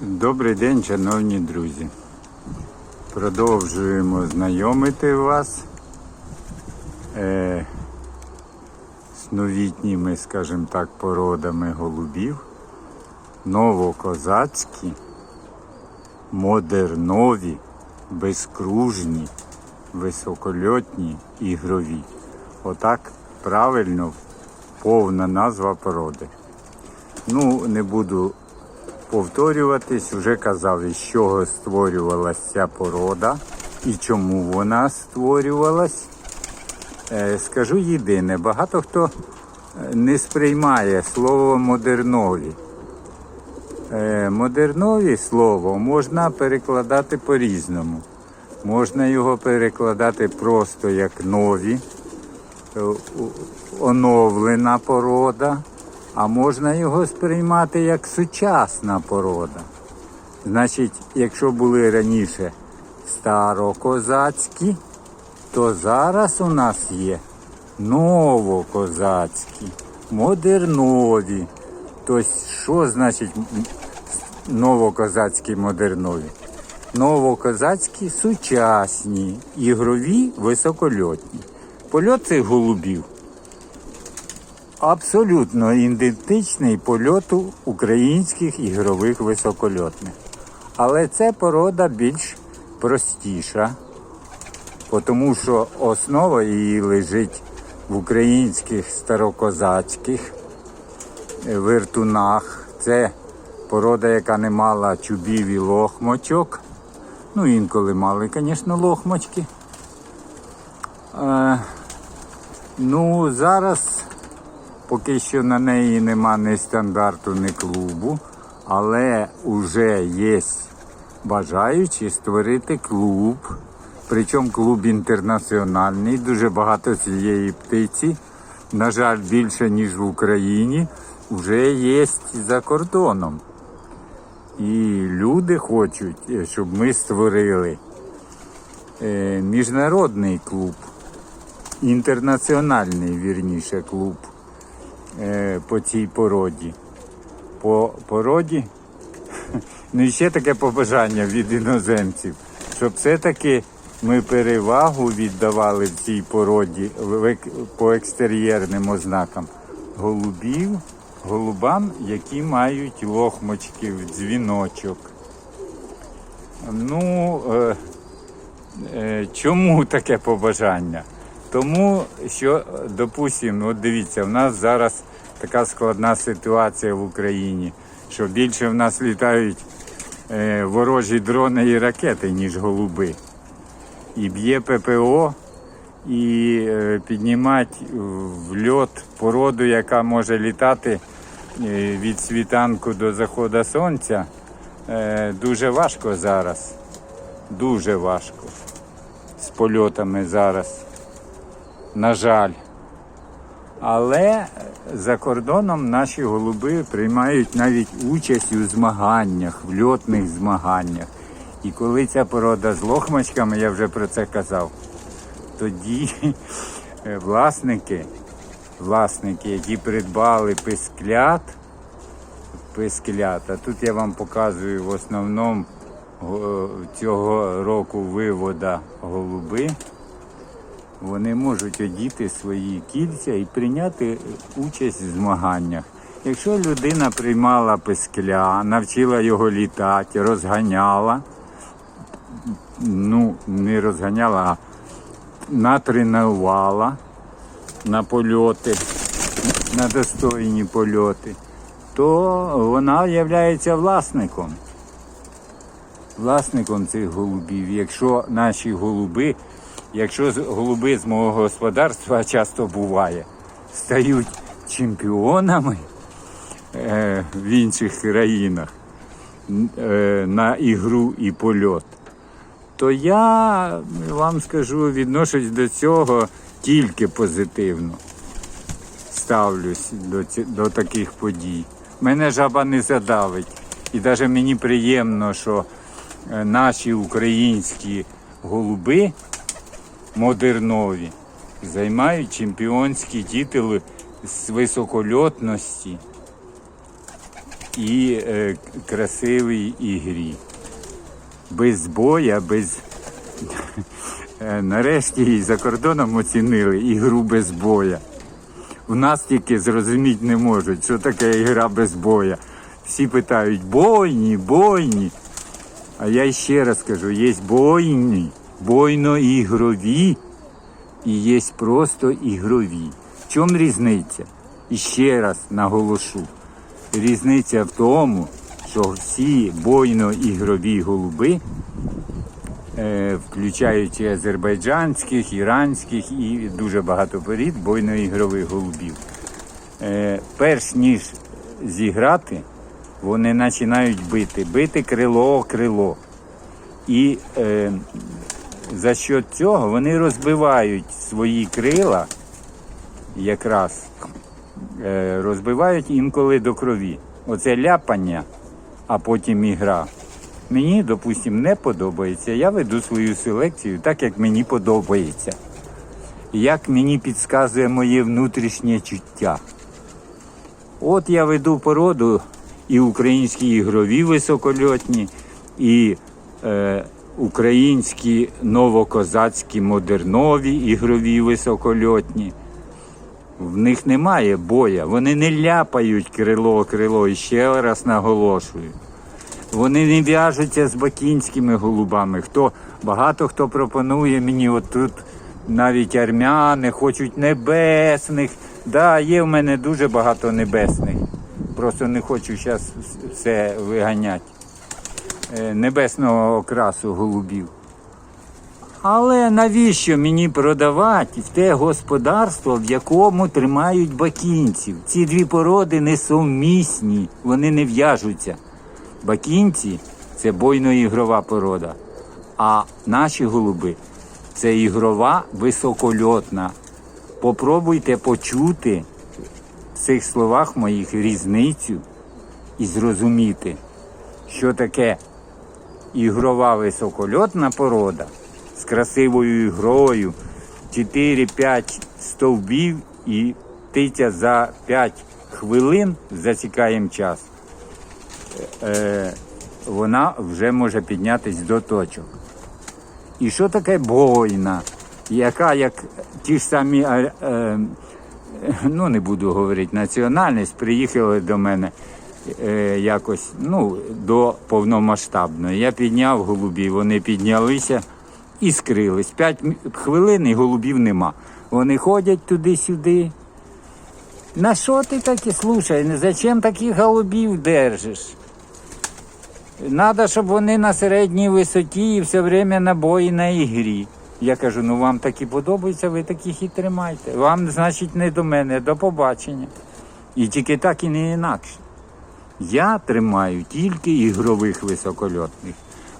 Добрий день, шановні друзі. Продовжуємо знайомити вас е, з новітніми, скажімо так, породами голубів. Новокозацькі, модернові, безкружні, високольотні, ігрові. Отак правильно повна назва породи. Ну, не буду повторюватись, вже казав, із чого створювалася порода і чому вона створювалась. Е, Скажу єдине, багато хто е, не сприймає слово модернові. Е, Модернові слово можна перекладати по-різному. Можна його перекладати просто як нові, оновлена порода, а можна його сприймати як сучасна порода. Значить, якщо були раніше старокозацькі, то зараз у нас є новокозацькі, модернові. Тобто, що значить новокозацькі модернові? Новокозацькі сучасні, ігрові, високольотні. Польот цих голубів абсолютно ідентичний польоту українських ігрових високольотних. Але це порода більш простіша, тому що основа її лежить в українських старокозацьких е, вертунах. Це порода, яка не мала чубів і лохмочок. Ну, інколи мали, звісно, лохмочки. Е, ну, зараз Поки що на неї нема ні стандарту, ні клубу, але вже є бажаючі створити клуб. Причому клуб інтернаціональний, дуже багато цієї птиці. На жаль, більше, ніж в Україні, вже є за кордоном. І люди хочуть, е, щоб ми створили е, міжнародний клуб, інтернаціональний, вірніше, клуб по цій породі. По породі. Ну і ще таке побажання від іноземців, щоб все-таки ми перевагу віддавали в цій породі по екстер'єрним ознакам голубів, голубам, які мають лохмочки в дзвіночок. Ну, е, Е, Чому таке побажання? Тому що, допустимо, от дивіться, в нас зараз така складна ситуація в Україні, що більше в нас літають е, ворожі дрони і ракети, ніж голуби. І б'є ППО, і е, піднімати в льот породу, яка може літати е, від світанку до заходу сонця, е, дуже важко зараз. Дуже важко з польотами зараз. На жаль. Але за кордоном наші голуби приймають навіть участь у змаганнях, в льотних змаганнях. І коли ця порода з лохмачками, я вже про це казав, тоді е, власники, власники, які придбали писклят, писклят, а тут я вам показую в основному цього року вивода голуби, вони можуть одіти свої кільця і прийняти участь в змаганнях. Якщо людина приймала пискля, навчила його літати, розганяла, ну, не розганяла, а натренувала на польоти, на достойні польоти, то вона є власником власником цих голубів. Якщо наші голуби, якщо голуби з мого господарства часто буває, стають чемпіонами е, в інших країнах е, на ігру і польот, то я вам скажу, відношусь до цього тільки позитивно. Ставлюсь до, ці- до таких подій. Мене жаба не задавить. І навіть мені приємно, що е, наші українські голуби модернові займають чемпіонські титули з високольотності і е, красивій ігрі. Без боя, без. Е, Нарешті і за кордоном оцінили ігру без боя. У нас тільки зрозуміти не можуть, що таке ігра без боя. Всі питають бойні, бойні. А я ще раз кажу, є бойні, бойно-ігрові і є просто ігрові. В чому різниця? І ще раз наголошу. Різниця в тому, що всі бойно-ігрові голуби, е, включаючи азербайджанських, іранських і дуже багато порід бойно-ігрових голубів, е, перш ніж зіграти, вони починають бити, бити крило, крило. І е, за що цього вони розбивають свої крила, якраз е, розбивають інколи до крові. Оце ляпання, а потім ігра. Мені, допустимо, не подобається. Я веду свою селекцію так, як мені подобається. Як мені підказує моє внутрішнє чуття. От я веду породу і українські ігрові високольотні, і е, українські новокозацькі модернові ігрові високольотні. В них немає боя, вони не ляпають крило крило і ще раз наголошую. Вони не в'яжуться з бакінськими голубами. Хто, багато хто пропонує мені, от тут навіть армяни хочуть небесних. Да, є в мене дуже багато небесних. Просто не хочу зараз все виганяти. Е, Небесного окрасу голубів. Але навіщо мені продавати в те господарство, в якому тримають бакінців? Ці дві породи несумісні, вони не в'яжуться. Бакінці це бойно-ігрова порода, а наші голуби це ігрова високольотна. Попробуйте почути в цих словах моїх різницю і зрозуміти, що таке ігрова високольотна порода з красивою ігрою, 4-5 стовбів і птиця за 5 хвилин засікаємо час. Е, вона вже може піднятися до точок. І що таке бойна, яка як ті ж самі, е, е, ну не буду говорити національність, приїхали до мене е, якось ну, до повномасштабної. Я підняв голубів, вони піднялися і скрились. П'ять хвилин і голубів нема. Вони ходять туди-сюди. На що ти такі слушай? ну Зачем таких голубів держиш? Надо, щоб вони на середній висоті і все время на бої на ігрі. Я кажу, ну вам такі подобаються, ви таких і тримайте. Вам, значить, не до мене, до побачення. І тільки так і не інакше. Я тримаю тільки ігрових високольотних.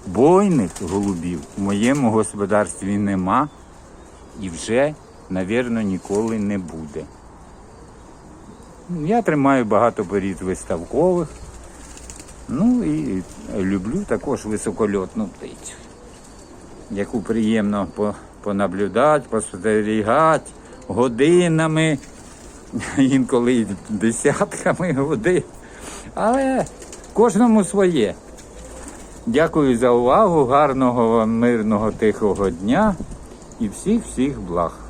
Бойних голубів в моєму господарстві нема і вже, навірно, ніколи не буде. Я тримаю багато порід виставкових. Ну і люблю також високольотну птицю, яку приємно понаблюдати, поспостерігати годинами, інколи десятками годин. Але кожному своє. Дякую за увагу, гарного вам мирного тихого дня і всіх всіх благ.